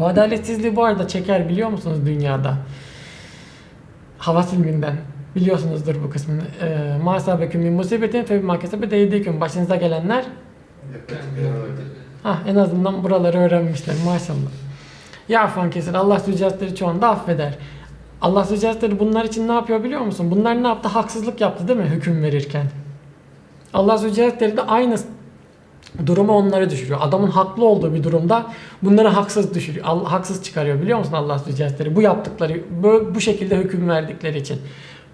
Bu adaletsizliği bu arada çeker biliyor musunuz dünyada? Havasıl günden. Biliyorsunuzdur bu kısmını. Ee, Muhasebeküm min musibetin fe bima kesebet eydiküm. Başınıza gelenler Ha en azından buraları öğrenmişler maşallah. Ya affan kesin Allah suikastleri çoğunda affeder. Allah suikastleri bunlar için ne yapıyor biliyor musun? Bunlar ne yaptı? Haksızlık yaptı değil mi hüküm verirken? Allah suikastleri de aynı durumu onları düşürüyor. Adamın haklı olduğu bir durumda bunları haksız düşürüyor. Haksız çıkarıyor biliyor musun Allah suikastleri? Bu yaptıkları, bu, bu şekilde hüküm verdikleri için.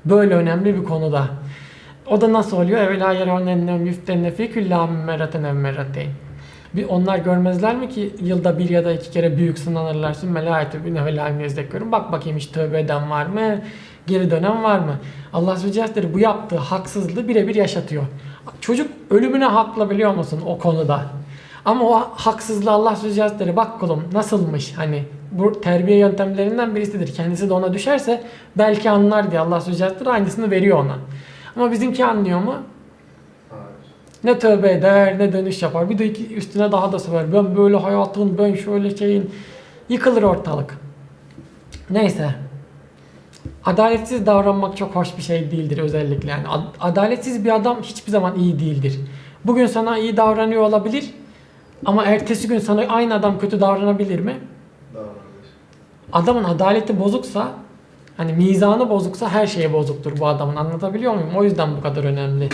Böyle önemli bir konuda. O da nasıl oluyor? Evvela yeravnennem yüftenne fi küllâ emmerateyn. Bir onlar görmezler mi ki yılda bir ya da iki kere büyük sınanırlar. Sümme la etübüne ve la. Bak bakayım hiç tövbe eden var mı? Geri dönen var mı? Allah Sübhane bu yaptığı haksızlığı birebir yaşatıyor. Çocuk ölümüne haklı biliyor musun o konuda? Ama o haksızlığı Allah Sübhane bak kulum nasılmış hani bu terbiye yöntemlerinden birisidir. Kendisi de ona düşerse belki anlar diye Allah Sübhane aynısını veriyor ona. Ama bizimki anlıyor mu? Ne tövbe eder ne dönüş yapar. Bir de üstüne daha da sever. Ben böyle hayatın, ben şöyle şeyin. Yıkılır ortalık. Neyse. Adaletsiz davranmak çok hoş bir şey değildir özellikle. Yani ad- adaletsiz bir adam hiçbir zaman iyi değildir. Bugün sana iyi davranıyor olabilir. Ama ertesi gün sana aynı adam kötü davranabilir mi? Adamın adaleti bozuksa hani mizanı bozuksa her şeye bozuktur bu adamın anlatabiliyor muyum? O yüzden bu kadar önemli.